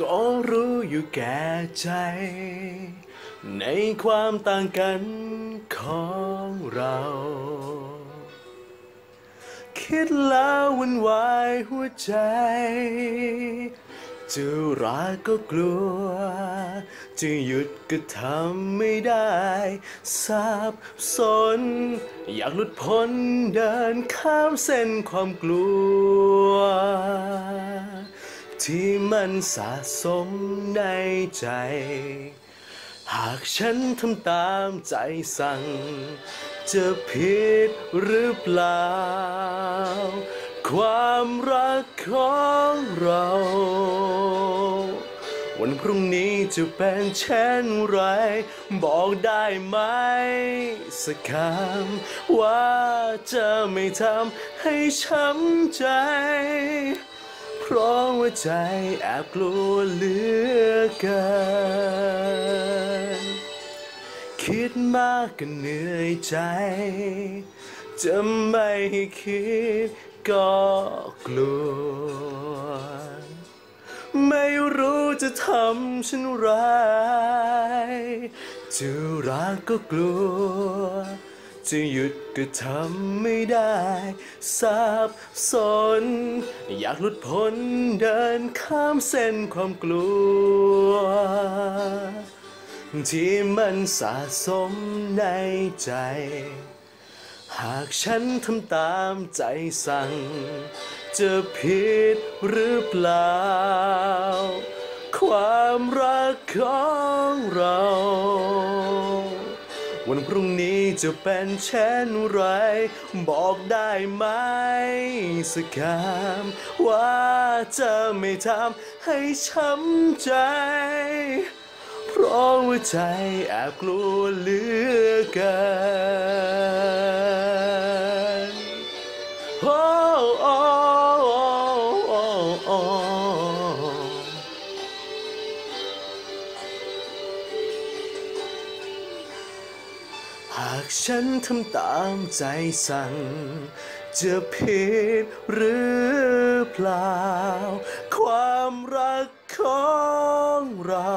ก็รู้อยู่แก่ใจ ในความต่างกันของเรา คิดแล้ววุ่นวายหัวใจจะรักก็กลัว จะหยุดก็ทำไม่ได้สับสน อยากหลุดพ้นเดินข้ามเส้นความกลัว ที่มันสะสมในใจ หากฉันทำตามใจสั่ง จะผิดหรือเปล่า ความรักของเรา วันพรุ่งนี้จะเป็นเช่นไร บอกได้ไหม สักคำว่าจะไม่ทำให้ช้ำใจ เพราะว่าใจแอบกลัวเหลือเกินคิดมากก็เหนื่อยใจ จะไม่คิดก็กลัว ไม่รู้จะทำฉันไรจะรักก็กลัว จะหยุดก็ทำไม่ได้สับสน อยากหลุดพ้นเดินข้ามเส้นความกลัว ที่มันสะสมในใจ หากฉันทำตามใจสั่ง จะผิดหรือเปล่า ความรักของเรา วันพรุ่งนี้จะเป็นเช่นไร บอกได้ไหมสักคำว่าจะไม่ทำให้ช้ำใจ เพราะว่าใจแอบกลัวเหลือเกิน หากฉันทำตามใจสั่ง จะผิดหรือเปล่า ความรักของเรา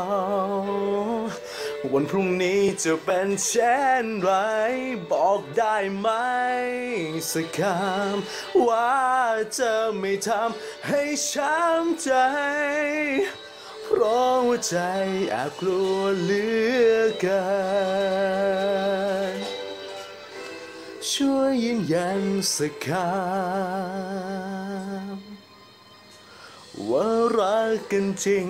วันพรุ่งนี้จะเป็นเช่นไร บอกได้ไหมสักคำว่าจะไม่ทำให้ช้ำใจเพราะว่าใจแอบกลัวเหลือเกิน ช่วยยืนยันสักคำว่ารักกันจริง